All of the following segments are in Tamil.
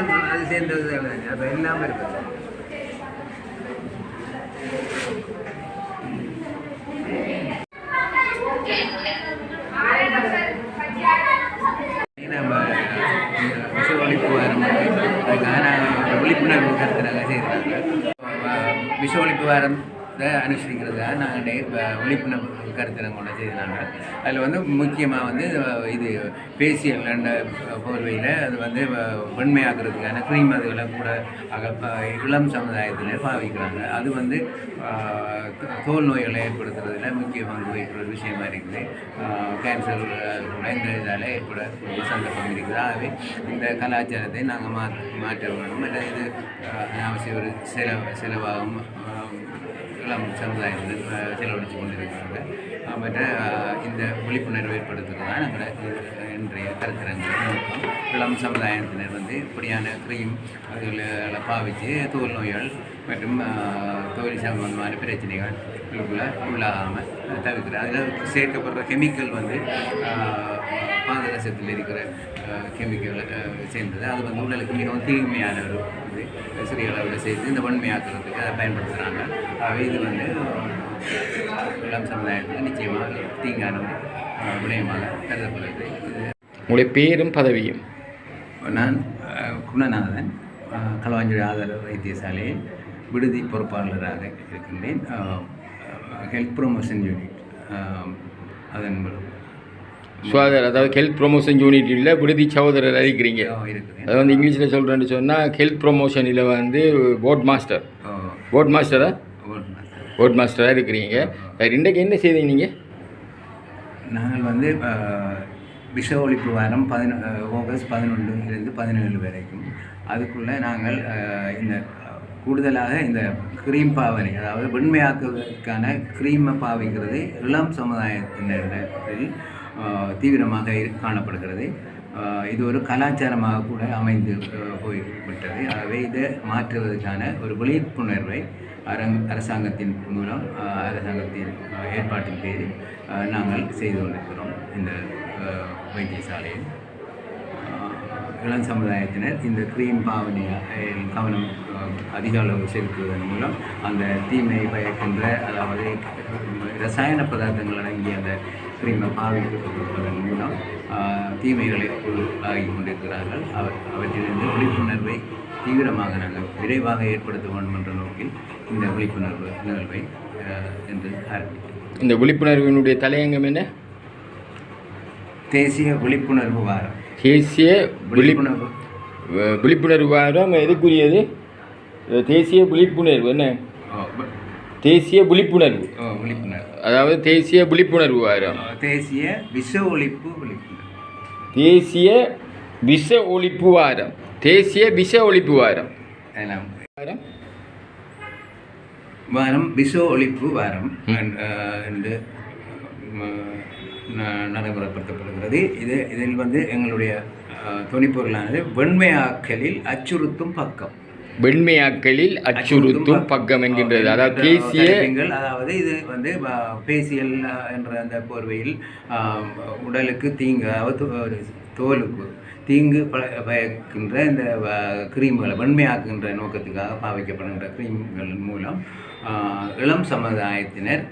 ஃபேஷன் அது சேர்ந்தது தானே? அப்போ இல்லாமல் இருக்குது. விஷ ஒழிப்பு வாரம் அதுக்காக நாங்கள் விழிப்புணர்வு கருத்துறாங்க செய்கிறாங்க விஷ ஒழிப்பு வாரம் அனுசரிக்கிறதுக்காக நாங்கள் டே விழிப்புணர்வு கருத்தினம் கொண்டு செய்தாங்க அதில் வந்து முக்கியமாக வந்து இது பேசியல் என்ற போர்வையில் அது வந்து வெண்மையாக்குறதுக்கான க்ரீம் அதுகளை கூட அக இளம் சமுதாயத்தில் பாவிக்கிறாங்க. அது வந்து தோல் நோய்களை ஏற்படுத்துறதுல முக்கிய பங்கு வகிக்கிற ஒரு விஷயமா இருக்குது. கேன்சர் கூட இந்த இதால் ஏற்படக்கூடிய சந்தர்ப்பம் இருக்குது. ஆகவே இந்த கலாச்சாரத்தை நாங்கள் மா மாற்ற வேணும் இது அவசியம் ஒரு செலவு செலவாகும். ஆஹ், சமுதாயம் சமுதாயத்தில் செலவழித்து கொண்டிருக்கிறாங்க அஹ் மற்ற இந்த விழிப்புணர்வு ஏற்படுத்துறது தான் எங்களை இன்றைய கருத்தரங்கள் நோக்கம். இளம் சமுதாயத்தினர் வந்து இப்படியான க்ரீம் அதுகளை பாவித்து தோல் நோய்கள் மற்றும் அஹ், தோல் சம்பந்தமான பிரச்சனைகள் உள்ளாகாமல் தவிர்க்கிறது. அதில் சேர்க்கப்படுற கெமிக்கல் வந்து பாதரசத்தில் இருக்கிற கெமிக்கல் சேர்ந்தது. அது வந்து உடலுக்கு மிகவும் தீமையான ஒரு சிறிய அளவில் சேர்த்து இந்த வன்மையாக்குறதுக்கு அதை பயன்படுத்துகிறாங்க ஆகவே இது வந்து இளம் சமுதாயத்துக்கு நிச்சயமாக தீங்கான விடயமாக கருதப்படுகிறது உங்களுடைய பேரும் பதவியும்? நான் குணநாதன் களவாஞ்சுழி ஆதரவு வைத்தியசாலையில் விடுதி பொறுப்பாளராக இருக்கின்றேன். ஹெல்த் ப்ரொமோஷன் யூனிட் அதன் மூலம். சுகாதார அதாவது ஹெல்த் ப்ரொமோஷன் யூனிட்டில் விடுதி சகோதரர் இருக்கிறீங்க இருக்கிறேன் அது வந்து இங்கிலீஷில் சொல்கிறேன்னு சொன்னால் ஹெல்த் ப்ரொமோஷனில் வந்து போர்ட் மாஸ்டர் போர்ட் மாஸ்டரா போர்ட் மாஸ்டராக இருக்கிறீங்க இன்றைக்கு என்ன செய்தீங்க நீங்கள் நாங்கள் வந்து விஷ ஒழிப்பு வாரம் பதினொ ஆகஸ்ட் பதினொன்றுலேருந்து பதினேழு வரைக்கும். அதுக்குள்ளே நாங்கள் இந்த கூடுதலாக இந்த க்ரீம் பாவனை அதாவது வெண்மையாக்குவதற்கான க்ரீமை பாவிக்கிறது இளம் சமுதாயத்தினரில் தீவிரமாக இரு- காணப்படுகிறது. இது ஒரு கலாச்சாரமாக கூட அமைந்து போய்விட்டது. ஆகவே இதை மாற்றுவதற்கான ஒரு விழிப்புணர்வை அரங் அரசாங்கத்தின் மூலம் அரசாங்கத்தின் ஏற்பாட்டின் பேரில் நாங்கள் செய்து கொண்டிருக்கிறோம் இந்த வைத்தியசாலையில். இளம் சமுதாயத்தினர் இந்த க்ரீம் பாவனையில் கவனம் அதிக அளவு செலுத்துவதன் மூலம் அந்த தீமையை பயக்கின்ற அதாவது ரசாயன பதார்த்தங்கள் அடங்கிய அந்த க்ரீமை பாவிக்கப்பட்டிருப்பதன் மூலம் அஹ், தீமைகளை உள்ளாகி கொண்டிருக்கிறார்கள். அவர் அவற்றிலிருந்து விழிப்புணர்வை தீவிரமாக நாங்கள் விரைவாக ஏற்படுத்த வேண்டும் என்ற நோக்கில் இந்த விழிப்புணர்வு நிகழ்வை இன்று ஆரம்பிக்கிறோம். இந்த விழிப்புணர்வினுடைய தலையங்கம் என்ன? தேசிய விழிப்புணர்வு வாரம். தேசிய விழிப்பு விழிப்புணர்வு. விழிப்புணர்வு வாரம் எதுக்குரியது? தேசிய விழிப்புணர்வு என்ன? தேசிய விழிப்புணர்வு. விழிப்புணர்வு. அதாவது தேசிய விழிப்புணர்வு வாரம். தேசிய விஷ ஒழிப்பு விழிப்புணர்வு. தேசிய விஷ ஒழிப்பு வாரம். தேசிய விஷ ஒழிப்பு வாரம். வாரம். வாரம் விஷ ஒழிப்பு வாரம். என்று நடைமுறைப்படுத்தப்படுகிறது. இது இதில் வந்து எங்களுடைய துணிப்பொருளானது வெண்மையாக்கலில் அச்சுறுத்தும் பக்கம். வெண்மையாக்களில் அச்சுறுத்தும் பக்கம் என்கின்றது. அதாவது தேசிய அதாவது இது வந்து பேசியல் என்ற அந்த போர்வையில் உடலுக்கு தீங்கு அதாவது தோலுக்கு தீங்கு பயக்கின்ற இந்த கிரீம்களை வெண்மையாக்குகின்ற நோக்கத்துக்காக பாவிக்கப்படுகின்ற கிரீம்கள் மூலம் இளம் சமுதாயத்தினர்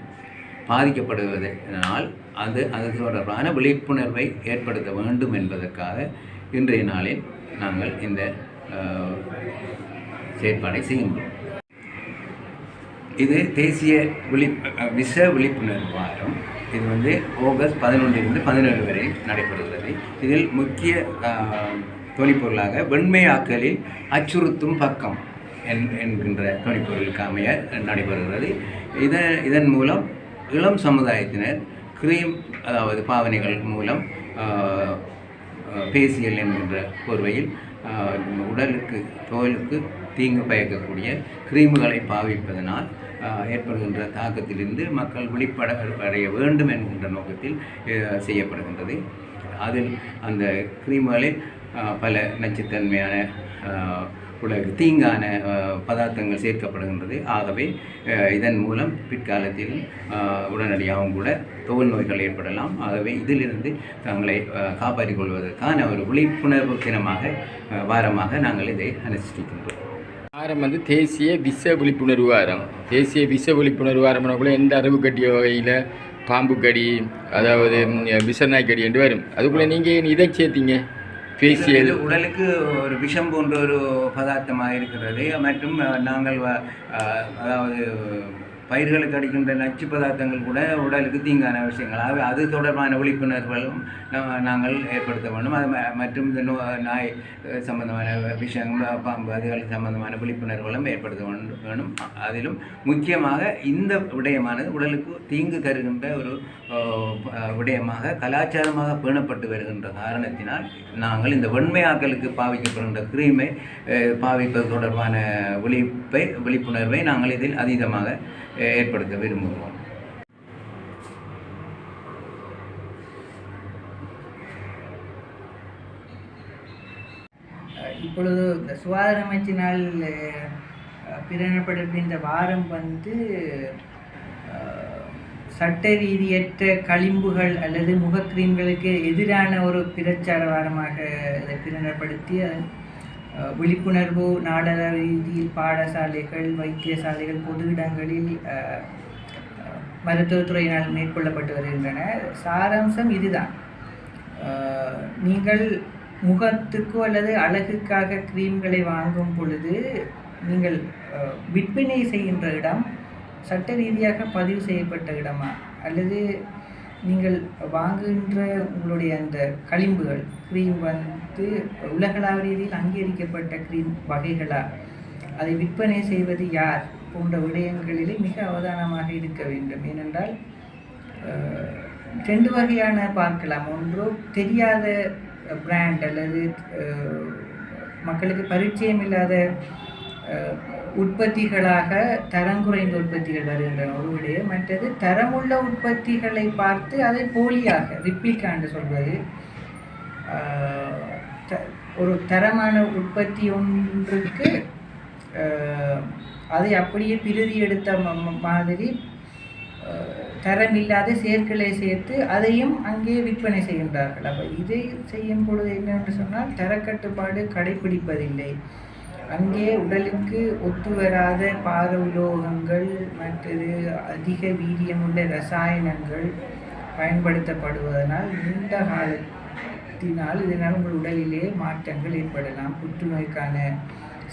பாதிக்கப்படுவதனால் அது அது தொடர்பான விழிப்புணர்வை ஏற்படுத்த வேண்டும் என்பதற்காக இன்றைய நாளில் நாங்கள் இந்த செயற்பாடை செய்கின்றோம். இது தேசிய விழி விஷ விழிப்புணர்வு வாரம். இது வந்து ஆகஸ்ட் பதினொன்றிலிருந்து பதினேழு வரை நடைபெறுகிறது. இதில் முக்கிய ஆஹ், வெண்மையாக்கலில் அச்சுறுத்தும் பக்கம் என் என்கின்ற தொனிப்பொருளுக்கு அமைய நடைபெறுகிறது. இதன் இதன் மூலம் இளம் சமுதாயத்தினர் கிரீம் அதாவது பாவனைகள் மூலம் பேசியல் என்கின்ற போர்வையில் உடலுக்கு தோலுக்கு தீங்கு பயக்கக்கூடிய கிரீம்களை பாவிப்பதனால் ஏற்படுகின்ற தாக்கத்திலிருந்து மக்கள் விழிப்பட அடைய வேண்டும் என்கின்ற நோக்கத்தில் செய்யப்படுகின்றது. அதில் அந்த கிரீம்களில் பல நச்சுத்தன்மையான உடலுக்கு தீங்கான பதார்த்தங்கள் சேர்க்கப்படுகின்றது. ஆகவே இதன் மூலம் பிற்காலத்தில் உடனடியாகவும் கூட தோல் நோய்கள் ஏற்படலாம். ஆகவே இதிலிருந்து தங்களை காப்பாற்றிக் கொள்வதற்கான ஒரு விழிப்புணர்வு தினமாக வாரமாக நாங்கள் இதை அனுஷ்டிக்கின்றோம். வாரம் வந்து தேசிய விஷ விழிப்புணர்வு வாரம். தேசிய விஷ விழிப்புணர்வு கூட எந்த அறிவு கட்டிய வகையில் பாம்பு கடி அதாவது ம், விஷநாய் கடி என்று வரும். அதுக்குள்ளே நீங்கள் இதை சேர்த்தீங்க? ஃபேஷியல் உடலுக்கு ஒரு விஷம் போன்ற ஒரு பதார்த்தமாக இருக்கிறது. மற்றும் நாங்கள் வ- அதாவது பயிர்களுக்கு அடிக்கின்ற நச்சு பதார்த்தங்கள் கூட உடலுக்கு தீங்கான விஷயங்கள். அது தொடர்பான விழிப்புணர்வுகளும் நாங்கள் ஏற்படுத்த வேண்டும். அது ம- மற்றும் இந்த நோ- நாய் சம்பந்தமான விஷயங்கள் பாம்பு அதுகள் சம்பந்தமான விழிப்புணர்வுகளும் ஏற்படுத்த வேண்டும். வேணும் அதிலும் முக்கியமாக இந்த விடயமானது உடலுக்கு தீங்கு தருகின்ற ஒரு விடயமாக கலாச்சாரமாக பேணப்பட்டு வருகின்ற காரணத்தினால் நாங்கள் இந்த வெண்மையாக்களுக்கு பாவிக்கப்படுகின்ற கிரீமை பாவிப்பது தொடர்பான விழிப்பை விழிப்புணர்வை நாங்கள் இதில் அதீதமாக ஏற்படுத்த விரும்புகிறோம். இப்பொழுது இந்த சுகாதார அமைச்சினால் அஹ், இந்த வாரம் வந்து அஹ், சட்ட ரீதியற்ற களிம்புகள் அல்லது முகக்கிரீம்களுக்கு எதிரான ஒரு பிரச்சார வாரமாக இதை பிரகடனப்படுத்தி விழிப்புணர்வு நாடக ரீதியில் பாடசாலைகள் வைத்தியசாலைகள் பொது இடங்களில் மருத்துவத்துறையினால் மேற்கொள்ளப்பட்டு வருகின்றன. சாராம்சம் இதுதான். நீங்கள் முகத்துக்கோ அல்லது அழகுக்காக க்ரீம்களை வாங்கும் பொழுது நீங்கள் விற்பனை செய்கின்ற இடம் சட்ட ரீதியாக பதிவு செய்யப்பட்ட இடமா? அல்லது நீங்கள் வாங்குகின்ற உங்களுடைய அந்த களிம்புகள் க்ரீம் வந்து உலகளாவிய ரீதியில் அங்கீகரிக்கப்பட்ட க்ரீம் வகைகளா? அதை விற்பனை செய்வது யார்? போன்ற விடயங்களிலே மிக அவதானமாக இருக்க வேண்டும். ஏனென்றால் ரெண்டு வகையான பார்க்கலாம். ஒன்றோ தெரியாத பிராண்ட் அல்லது மக்களுக்கு பரிச்சயம் இல்லாத உற்பத்திகளாக தரங்குறைந்த உற்பத்திகள் வருகின்றன. ஒரு மற்றது தரமுள்ள உற்பத்திகளை பார்த்து அதை போலியாக ரிப்ளிகா என்று சொல்வது த- ஒரு தரமான உற்பத்தி ஒன்றுக்கு அதை அப்படியே பிரிதி எடுத்த மாதிரி தரமில்லாத சேர்க்களை சேர்த்து அதையும் அங்கே விற்பனை செய்கின்றார்கள். அப்போ இதை செய்யும் பொழுது என்னென்று சொன்னால் தரக்கட்டுப்பாடு கடைபிடிப்பதில்லை. அங்கே உடலுக்கு ஒத்துவராத பார உலோகங்கள் மற்றது அதிக வீரியமுள்ள ரசாயனங்கள் பயன்படுத்தப்படுவதனால் நீண்ட காலத்தினால் இதனால் உங்கள் உடலிலே மாற்றங்கள் ஏற்படலாம். புற்றுநோய்க்கான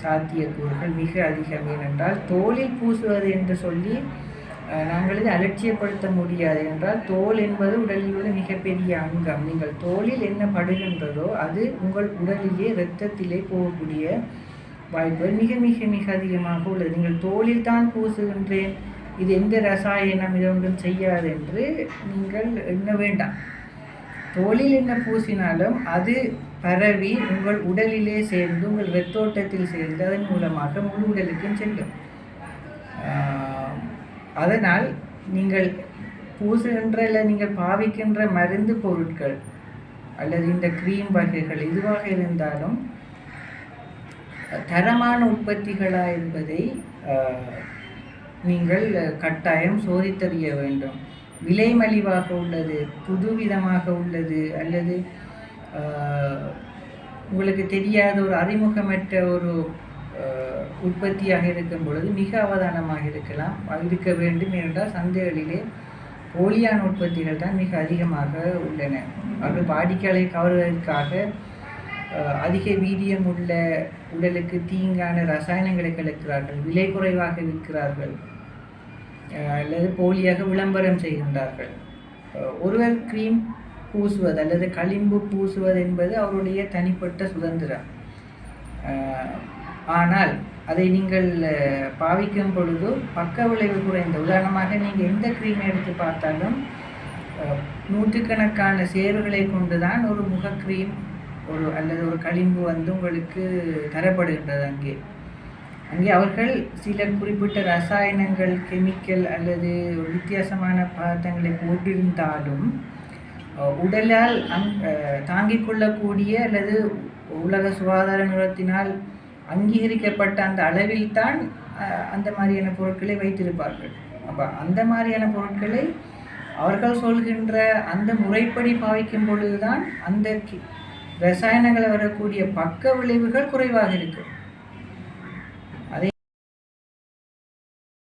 சாத்தியக்கூறுகள் மிக அதிகம். ஏனென்றால் தோலில் பூசுவது என்று சொல்லி நாங்கள் இதை அலட்சியப்படுத்த முடியாது. என்றால் தோல் என்பது உடலில் உள்ள மிகப்பெரிய அங்கம். நீங்கள் தோலில் என்ன படுகின்றதோ அது உங்கள் உடலிலே இரத்தத்திலே போகக்கூடிய வாய்ப்புகள் மிக மிக மிக அதிகமாக உள்ளது. நீங்கள் தோளில் தான் பூசுகின்றேன். இது எந்த ரசாயனம் இது ஒன்றும் செய்யாது என்று நீங்கள் எண்ண வேண்டாம். தோளில் என்ன பூசினாலும் அது பரவி உங்கள் உடலிலே சேர்ந்து உங்கள் வெத்தோட்டத்தில் சேர்ந்து அதன் மூலமாக முழு உடலுக்கும் செல்லும். அதனால் நீங்கள் பூசுகின்ற இல்லை நீங்கள் பாவிக்கின்ற மருந்து பொருட்கள் அல்லது இந்த க்ரீம் வகைகள் இதுவாக இருந்தாலும் தரமான உற்பத்திகளா என்பதை நீங்கள் கட்டாயம் சோதித்தறிய வேண்டும். விலை மலிவாக உள்ளது புதுவிதமாக உள்ளது அல்லது உங்களுக்கு தெரியாத ஒரு அறிமுகமற்ற ஒரு உற்பத்தியாக இருக்கும் பொழுது மிக அவதானமாக இருக்கலாம். இருக்க வேண்டும் என்றால் சந்தைகளிலே போலியான உற்பத்திகள் தான் மிக அதிகமாக உள்ளன. அவர்கள் வாடிக்கையாளரை கவர்வதற்காக அதிக வீரியம் உள்ள உடலுக்கு தீங்கான ரசாயனங்களை கலக்கிறார்கள் விலை குறைவாக விற்கிறார்கள் அல்லது போலியாக விளம்பரம் செய்கின்றார்கள். ஒருவர் க்ரீம் பூசுவது அல்லது களிம்பு பூசுவது என்பது அவருடைய தனிப்பட்ட சுதந்திரம். ஆனால் அதை நீங்கள் பாவிக்கும் பொழுது பக்க விளைவு குறைந்த உதாரணமாக நீங்கள் எந்த க்ரீமை எடுத்து பார்த்தாலும் நூற்றுக்கணக்கான சேறுகளை கொண்டு தான் ஒரு முகக்ரீம் ஒரு அல்லது ஒரு கழிவு வந்து உங்களுக்கு தரப்படுகின்றது அங்கே. அங்கே அவர்கள் சில குறிப்பிட்ட ரசாயனங்கள் கெமிக்கல் அல்லது ஒரு வித்தியாசமான பதார்த்தங்களை போட்டிருந்தாலும் உடலால் அங் தாங்கிக் கொள்ளக்கூடிய அல்லது உலக சுகாதார நிறுவனத்தினால் அங்கீகரிக்கப்பட்ட அந்த அளவில் தான் அந்த மாதிரியான பொருட்களை வைத்திருப்பார்கள். அப்போ அந்த மாதிரியான பொருட்களை அவர்கள் சொல்கின்ற அந்த முறைப்படி பாவிக்கும் பொழுதுதான் அந்த கி- ரசாயனங்கள் வரக்கூடிய பக்க விளைவுகள் குறைவாக இருக்கும்